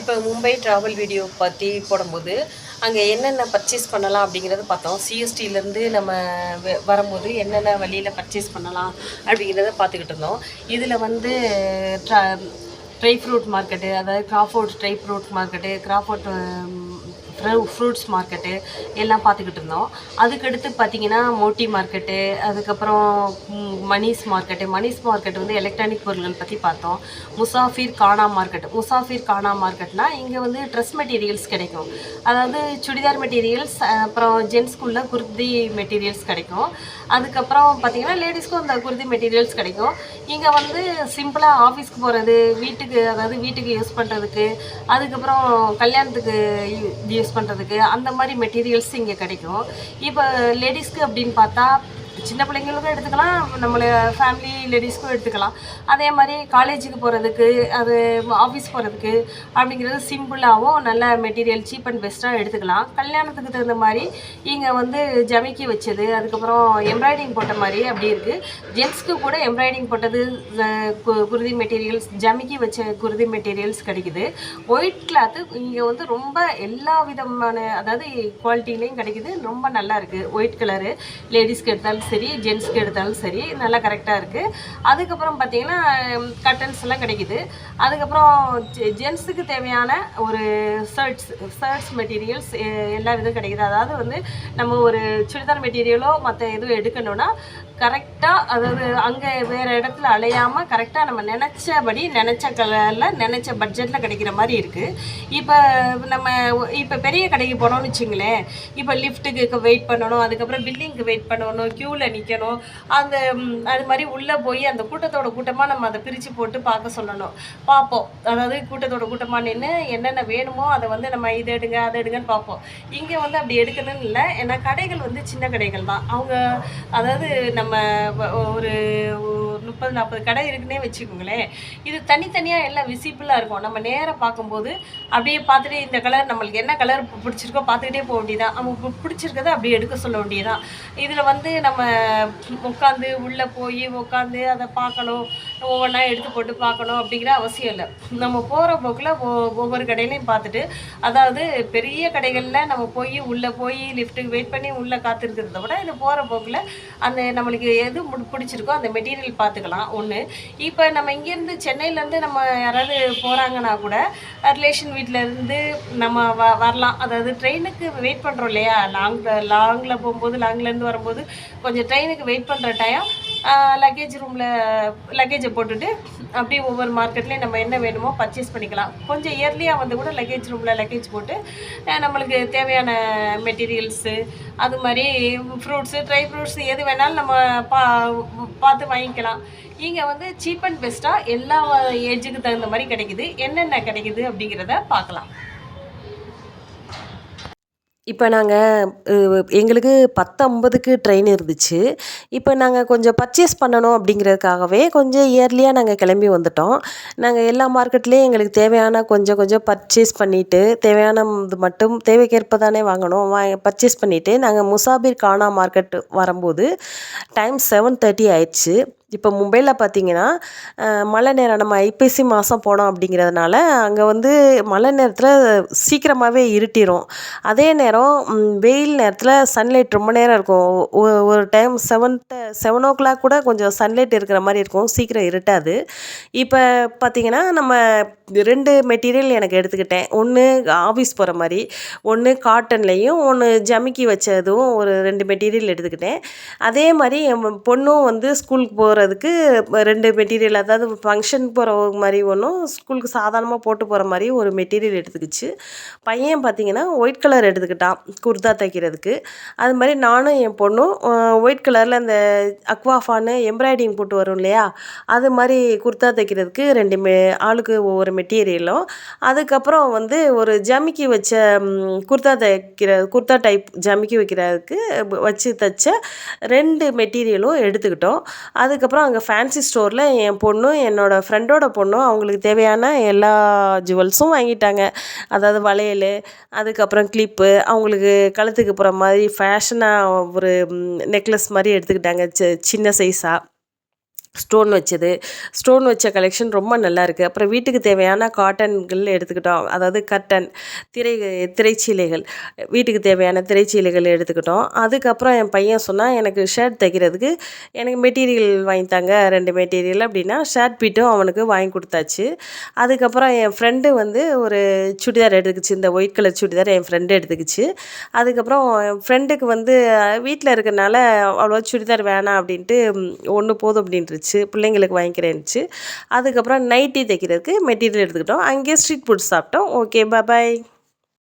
இப்போ Mumbai travel video பற்றி போடும்போது அங்கே என்னென்ன பர்ச்சேஸ் பண்ணலாம் அப்படிங்கிறத பார்த்தோம். சிஎஸ்டியிலேருந்து நம்ம வரும்போது என்னென்ன வழியில் பர்ச்சேஸ் பண்ணலாம் அப்படிங்கிறத பார்த்துக்கிட்டு இருந்தோம். இதில் வந்து ட்ரா ட்ரை ஃப்ரூட் மார்க்கெட்டு அதாவது Crawford dry fruit market Crawford fruits market எல்லாம் பார்த்துக்கிட்டு இருந்தோம். அதுக்கடுத்து பார்த்தீங்கன்னா மோட்டி மார்க்கெட்டு அதுக்கப்புறம் மணிஸ் மார்க்கெட்டு மணிஸ் மார்க்கெட் வந்து எலக்ட்ரானிக் பொருட்கள் பற்றி பார்த்தோம். முசாஃபிர் கானா மார்க்கெட் முசாஃபிர் கானா மார்க்கெட்னா இங்கே வந்து ட்ரெஸ் மெட்டீரியல்ஸ் கிடைக்கும். அதாவது சுடிதார் மெட்டீரியல்ஸ் அப்புறம் ஜென்ஸ்க்குள்ள குர்தி மெட்டீரியல்ஸ் கிடைக்கும். அதுக்கப்புறம் பார்த்தீங்கன்னா லேடிஸ்க்கும் அந்த குர்தி மெட்டீரியல்ஸ் கிடைக்கும். இங்கே வந்து சிம்பிளாக ஆஃபீஸ்க்கு போகிறது வீட்டுக்கு அதாவது வீட்டுக்கு யூஸ் பண்ணுறதுக்கு அதுக்கப்புறம் கல்யாணத்துக்கு யூஸ் பண்ணுறதுக்கு அந்த மாதிரி மெட்டீரியல்ஸ் இங்கே கிடைக்கும். இப்போ லேடிஸ்க்கு அப்படின்னு பார்த்தா சின்ன பிள்ளைங்களுக்கும் எடுத்துக்கலாம் நம்மள ஃபேமிலி லேடிஸ்க்கும் எடுத்துக்கலாம். அதே மாதிரி காலேஜுக்கு போகிறதுக்கு அது ஆஃபீஸ் போகிறதுக்கு அப்படிங்கிறது சிம்பிளாகவும் நல்ல மெட்டீரியல் சீப் அண்ட் பெஸ்ட்டாக எடுத்துக்கலாம். கல்யாணத்துக்கு தகுந்த மாதிரி இங்கே வந்து ஜமிக்கி வச்சது அதுக்கப்புறம் எம்ப்ராய்டிங் போட்ட மாதிரி அப்படி இருக்குது ஜென்ஸ்க்கு கூட எம்ப்ராய்டிங் போட்டது கு- குருதி மெட்டீரியல்ஸ் ஜமிக்கி வச்ச குருதி மெட்டீரியல்ஸ் கிடைக்குது. ஒயிட் கிளாத்து இங்கே வந்து ரொம்ப எல்லா விதமான அதாவது குவாலிட்டிலையும் கிடைக்குது ரொம்ப நல்லா இருக்குது ஒயிட் கலரு லேடிஸ்க்கு எடுத்தாலும் சரி ஜென்ஸ்க்கு எடுத்தாலும் சரி நல்லா கரெக்டாக இருக்குது அதுக்கப்புறம் பார்த்தீங்கன்னா கட்டன்ஸ் எல்லாம் கிடைக்குது. அதுக்கப்புறம் ஜென்ஸுக்கு தேவையான ஒரு ஷர்ட்ஸ் ஷர்ட்ஸ் மெட்டீரியல்ஸ் எல்லா விதம் கிடைக்குது. அதாவது வந்து நம்ம ஒரு சுடிதார் மெட்டீரியலோ மற்ற எதுவும் எடுக்கணும்னா கரெக்டாக அதாவது அங்கே வேறு இடத்துல அலையாமல் கரெக்டாக நம்ம நினச்சபடி நினச்ச கலரில் நினச்ச பட்ஜெட்டில் கிடைக்கிற மாதிரி இருக்குது இப்போ நம்ம இப்போ பெரிய கடைக்கு போனோம்னு வச்சுங்களேன். இப்போ லிஃப்ட்டுக்கு வெயிட் பண்ணணும் அதுக்கப்புறம் பில்டிங்க்கு வெயிட் பண்ணணும் க்யூவில் நிற்கணும் அந்த அது மாதிரி உள்ளே போய் அந்த கூட்டத்தோட கூட்டமாக நம்ம அதை பிரித்து போட்டு பார்க்க சொல்லணும். பார்ப்போம். அதாவது கூட்டத்தோட கூட்டமாக நின்று என்னென்ன வேணுமோ அதை வந்து நம்ம இதை எடுங்க அதை எடுங்கன்னு பார்ப்போம். இங்கே வந்து அப்படி எடுக்கணும்னு இல்லை. ஏன்னா கடைகள் வந்து சின்ன கடைகள் தான். அவங்க அதாவது நம்ம வ- ஒரு முப்பது நாற்பது கடை இருக்குன்னே வச்சுக்கோங்களேன். இது தனித்தனியாக எல்லாம் விசிபிளாக இருக்கும். நம்ம நேராக பார்க்கும்போது அப்படியே பார்த்துட்டு இந்த கலர் நம்மளுக்கு என்ன கலர் பிடிச்சிருக்கோ பார்த்துக்கிட்டே போக வேண்டியதான் அவங்க பிடிச்சிருக்கதை அப்படியே எடுக்க சொல்ல வேண்டியதான் இதில் வந்து நம்ம உட்காந்து உள்ளே போய் உட்காந்து அதை பார்க்கணும். ஒவ்வொன்றா எடுத்து போட்டு பார்க்கணும் அப்படிங்கிற அவசியம் இல்லை. நம்ம போகிற போக்கில் ஒவ்வொரு கடையிலையும் பார்த்துட்டு அதாவது பெரிய கடைகளில் நம்ம போய் உள்ளே போய் லிஃப்ட்டுக்கு வெயிட் பண்ணி உள்ளே காத்திருக்கிறத விட இது போகிற போக்கில் அந்த நம்மளுக்கு எது பிடிச்சிருக்கோ அந்த மெட்டீரியல் பார்த்துக்கலாம் ஒன்று இப்போ நம்ம இங்கேருந்து சென்னையிலேருந்து நம்ம யாராவது போகிறாங்கன்னா கூட ரிலேஷன் இருந்து நம்ம வ வரலாம். அதாவது ட்ரெயினுக்கு வெயிட் பண்ணுறோம் இல்லையா? லாங் லாங்கில் போகும்போது லாங்லேருந்து வரும்போது கொஞ்சம் ட்ரெயினுக்கு வெயிட் பண்ணுற டைம் லக்கேஜ் ரூமில் லக்கேஜை போட்டுட்டு அப்படியே ஒவ்வொரு மார்க்கெட்லேயும் நம்ம என்ன வேணுமோ பர்ச்சேஸ் பண்ணிக்கலாம். கொஞ்சம் இயர்லியாக வந்து கூட லக்கேஜ் ரூமில் லக்கேஜ் போட்டு நம்மளுக்கு தேவையான மெட்டீரியல்ஸு அது மாதிரி ஃப்ரூட்ஸு ட்ரை ஃப்ரூட்ஸ் எது வேணாலும் நம்ம பா பார்த்து வாங்கிக்கலாம். இங்கே வந்து சீப் அண்ட் பெஸ்ட்டாக எல்லா ஏஜுக்கு தகுந்த மாதிரி கிடைக்குது. என்னென்ன கிடைக்குது அப்படிங்கிறத பார்க்கலாம். இப்போ நாங்கள் எங்களுக்கு பத்து ஐம்பதுக்கு ட்ரெயின் இருந்துச்சு. இப்போ நாங்கள் கொஞ்சம் பர்ச்சேஸ் பண்ணணும் அப்படிங்கிறதுக்காகவே கொஞ்சம் இயர்லியாக நாங்கள் கிளம்பி வந்துட்டோம். நாங்கள் எல்லா மார்க்கெட்லேயும் எங்களுக்கு தேவையான கொஞ்சம் கொஞ்சம் பர்ச்சேஸ் பண்ணிவிட்டு தேவையான இது மட்டும் தேவைக்கேற்ப தானே வாங்கணும் வா பர்ச்சேஸ் பண்ணிவிட்டு நாங்கள் முசாபிர் கானா மார்க்கெட் வரும்போது டைம் செவன் தேர்ட்டி ஆயிடுச்சு. இப்போ மும்பையில் பார்த்தீங்கன்னா மழை நேரம் நம்ம ஐப்பசி மாதம் போனோம் அப்படிங்கிறதுனால அங்கே வந்து மழை நேரத்தில் சீக்கிரமாகவே இருட்டிரும். அதே நேரம் வெயில் நேரத்தில் சன்லைட் ரொம்ப நேரம் இருக்கும். ஒரு time seven seven o'clock கூட கொஞ்சம் சன்லைட் இருக்கிற மாதிரி இருக்கும். சீக்கிரம் இருட்டாது. இப்போ பார்த்தீங்கன்னா நம்ம ரெண்டு மெட்டீரியல் எனக்கு எடுத்துக்கிட்டேன். ஒன்று ஆஃபீஸ் போகிற மாதிரி ஒன்று காட்டன்லேயும் ஒன்று ஜமிக்கி வச்சதும் ஒரு ரெண்டு மெட்டீரியல் எடுத்துக்கிட்டேன். அதே மாதிரி என் பொண்ணும் வந்து ஸ்கூலுக்கு போகிற போகிறதுக்கு ரெண்டு மெட்டீரியல் அதாவது ஃபங்க்ஷன் போகிற மாதிரி ஒன்றும் ஸ்கூலுக்கு சாதாரணமாக போட்டு போகிற மாதிரி ஒரு மெட்டீரியல் எடுத்துக்கிச்சு. பையன் பார்த்தீங்கன்னா ஒயிட் கலர் எடுத்துக்கிட்டான் குர்தா தைக்கிறதுக்கு. அது மாதிரி நானும் என் பொண்ணும் ஒயிட் கலரில் அந்த அக்வாஃபான்னு எம்ப்ராய்டிங் போட்டு வரும் இல்லையா? அது மாதிரி குர்தா தைக்கிறதுக்கு ரெண்டு மெ ஆளுக்கு ஒவ்வொரு மெட்டீரியலும் அதுக்கப்புறம் வந்து ஒரு ஜமிக்கி வச்ச குர்தா தைக்கிற குர்தா டைப் ஜமிக்கி வைக்கிறதுக்கு வச்சு தைச்ச ரெண்டு மெட்டீரியலும் எடுத்துக்கிட்டோம். அதுக்கப்புறம் அங்கே ஃபேன்சி ஸ்டோரில் என் பொண்ணும் என்னோடய ஃப்ரெண்டோட பொண்ணும் அவங்களுக்கு தேவையான எல்லா ஜுவல்ஸும் வாங்கிட்டாங்க. அதாவது வளையல் அதுக்கப்புறம் கிளிப்பு அவங்களுக்கு கழுத்துக்கு போகிற மாதிரி ஃபேஷனாக ஒரு நெக்லஸ் மாதிரி எடுத்துக்கிட்டாங்க சி- சின்ன சைஸாக ஸ்டோன் வச்சது. ஸ்டோன் வச்ச கலெக்ஷன் ரொம்ப நல்லா இருக்குது அப்புறம் வீட்டுக்கு தேவையான காட்டன்கள் எடுத்துக்கிட்டோம். அதாவது கர்டன் திரை திரைச்சீலைகள். வீட்டுக்கு தேவையான திரைச்சீலைகள் எடுத்துக்கிட்டோம். அதுக்கப்புறம் என் பையன் சொன்னான் எனக்கு ஷர்ட் தைக்கிறதுக்கு எனக்கு மெட்டீரியல் வாங்கி தாங்க. ரெண்டு மெட்டீரியல் அப்படின்னா ஷர்ட் பீட்டும் அவனுக்கு வாங்கி கொடுத்தாச்சு. அதுக்கப்புறம் என் ஃப்ரெண்டு வந்து ஒரு சுடிதார் எடுத்துக்கிச்சு. இந்த ஒயிட் கலர் சுடிதார் என் ஃப்ரெண்டு எடுத்துக்கிச்சு. அதுக்கப்புறம் என் ஃப்ரெண்டுக்கு வந்து வீட்டில் இருக்கிறனால அவ்வளோவா சுடிதார் வேணாம் அப்படின்ட்டு ஒன்று போதும் இருந்துச்சு பிள்ளைங்களுக்கு வாங்கிக்கிறேன்ச்சு அதுக்கப்புறம் நைட்டி தைக்கிறதுக்கு மெட்டீரியல் எடுத்துக்கிட்டோம். அங்கேயே ஸ்ட்ரீட் ஃபுட் சாப்பிட்டோம். Okay bye